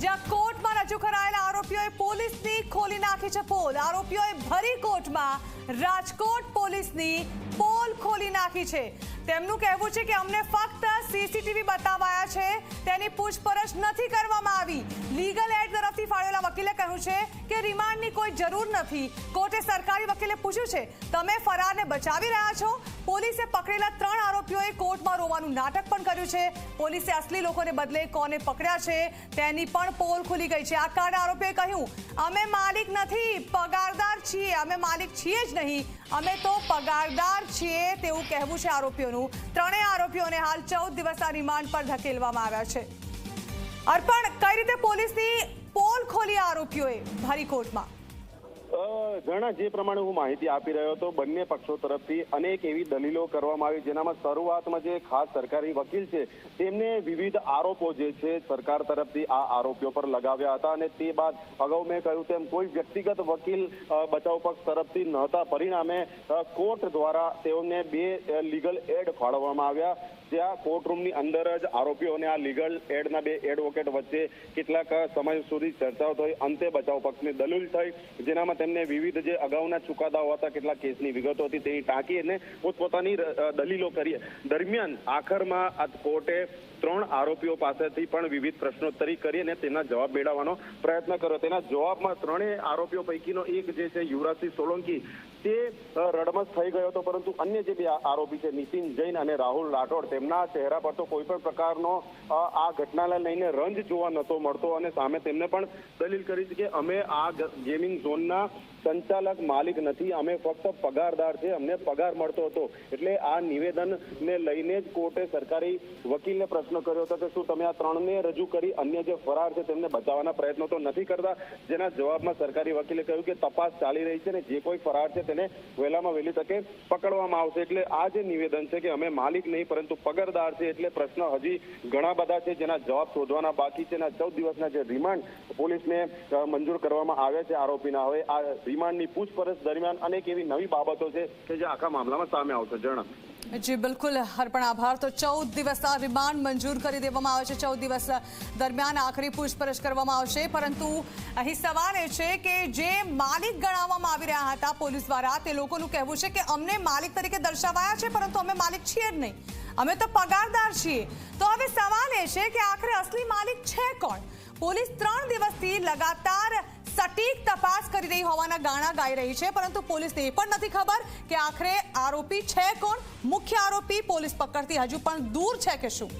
જ્યાં કોર્ટમાં રજૂ કરાયેલા આરોપીઓએ પોલીસની ખોલી નાખી છે પોલ. આરોપીઓએ ભરી કોર્ટમાં રાજકોટ પોલીસની પોલ ખોલી નાખી છે. તેમનું કહેવું છે કે અમને ફક્ત તેની પૂછપરછ નથી કરવામાં આવી. લીગલ એડ તરફથી ફાળવેલા વકીલે કહ્યું છે કે રિમાન્ડની કોઈ જરૂર નથી. કોર્ટે સરકારી વકીલે પૂછ્યું છે, તમે ફરારને બચાવી રહ્યા છો? પોલીસે પકડેલા ત્રણ આરોપીઓએ કોર્ટમાં રોવાનું નાટક પણ કર્યું છે. પોલીસે અસલી લોકોને બદલે કોને પકડ્યા છે તેની પણ પોલ ખુલી ગઈ છે. આ કારણે આરોપીએ કહ્યું, અમે માલિક નથી, પગારદાર છીએ, અમે માલિક છીએ જ નહીં. અમે તો પગારદાર છીએ તેવું કહેવું છે આરોપીઓનું. ત્રણેય આરોપીઓને હાલ ચૌદ દિવસના રિમાન્ડ પર ધકેલવામાં આવ્યા છે. અર્પણ, કઈ રીતે પોલીસની પોલ ખોલી આરોપીઓએ? ભરી કોર્ટમાં ઘણા જે પ્રમાણે હું માહિતી આપી રહ્યો હતો, બંને પક્ષો તરફથી અનેક એવી દલીલો કરવામાં આવી જેનામાં શરૂઆતમાં જે ખાસ સરકારી વકીલ છે, તેમને વિવિધ આરોપો જે છે, સરકાર તરફથી આ આરોપીઓ પર લગાવ્યા હતા અને તે બાદ અગાઉ મેં કહ્યું તેમ કોઈ વ્યક્તિગત વકીલ બચાવ પક્ષ તરફથી નહોતા. પરિણામે કોર્ટ દ્વારા તેઓને બે લીગલ એડ ફાળવવામાં આવ્યા. જ્યાં કોર્ટરૂમની અંદર જ આરોપીઓને આ લીગલ એડના બે એડવોકેટ વચ્ચે કેટલાક સમય સુધી ચર્ચાઓ થઈ. અંતે બચાવ પક્ષની દલીલ થઈ, જેનામાં તેમને વિવિધ જે અગાઉના ચુકાદાઓ હતા કેટલાક કેસની વિગતો હતી, તેની ટાંકી અને પોતપોતાની દલીલો કરી દરમિયાન આખરમાં આ કોર્ટે ત્રણ આરોપીઓ પાસેથી પણ વિવિધ પ્રશ્નોત્તરી કરી અને તેના જવાબ મેળવવાનો પ્રયત્ન કર્યો. તેના જવાબમાં ત્રણેય આરોપીઓ પૈકીનો એક જે છે યુવરાજસિંહ સોલંકી, તે રડમસ થઈ ગયો હતો. પરંતુ અન્ય જે બે આરોપી છે, નીતિન જૈન અને રાહુલ રાઠોડ, તેમના ચહેરા પર તો કોઈ પણ પ્રકારનો આ ઘટનાને લઈને રંજ જોવા નહોતો મળતો અને સામે તેમને પણ દલીલ કરી છે કે અમે આ ગેમિંગ ઝોનના સંચાલક માલિક નથી. અમે ફક્ત પગારદાર છે અમને પગાર મળતો હતો. એટલે આ નિવેદનને લઈને જ કોર્ટે સરકારી વકીલને પ્રશ્ન કર્યો હતો કે શું તમે આ ત્રણને રજૂ કરી અન્ય જે ફરાર છે તેમને બચાવવાના પ્રયત્નો તો નથી કરતા? જેના જવાબમાં સરકારી વકીલે કહ્યું કે તપાસ ચાલી રહી છે ને જે કોઈ ફરાર છે તેને વહેલામાં વહેલી તકે પકડવામાં આવશે. એટલે આ જે નિવેદન છે કે અમે માલિક નહીં, પરંતુ પગારદાર છે એટલે પ્રશ્ન હજી ઘણા બધા છે જેના જવાબ શોધવાના બાકી છે. અને ચૌદ દિવસના જે રિમાન્ડ પોલીસને મંજૂર કરવામાં આવ્યા છે આરોપીના. હવે આ રિમાન્ડની પૂછપરછ દરમિયાન અનેક એવી નવી બાબતો છે કે જે આખા મામલામાં સામે આવશે. જણાવ. જી, બિલકુલ. અર્પણ આભાર. તો ચૌદ દિવસના રિમાન્ડ મંજૂર કરી દેવામાં આવે છે. ચૌદ દિવસ દરમિયાન આખરી પૂછપરછ કરવામાં આવશે. પરંતુ અહીં સવાલ એ છે કે જે માલિક ગણાવવામાં આવી રહ્યા હતા પોલીસ દ્વારા, તે લોકોનું કહેવું છે કે અમને માલિક તરીકે દર્શાવાયા છે, પરંતુ અમે માલિક છીએ જ નહીં. અમે તો પગારદાર છીએ. તો હવે સવાલ એ છે કે આખરે અસલી માલિક છે કોણ? પોલીસ ત્રણ દિવસથી લગાતાર સટીક તપાસ કરી રહી હોવાના ગાણા ગાઈ રહી છે, પરંતુ પોલીસને એ પણ નથી ખબર કે આખરે આરોપી છે કોણ? મુખ્ય આરોપી પોલીસ પકડતી હજુ પણ દૂર છે કે શું?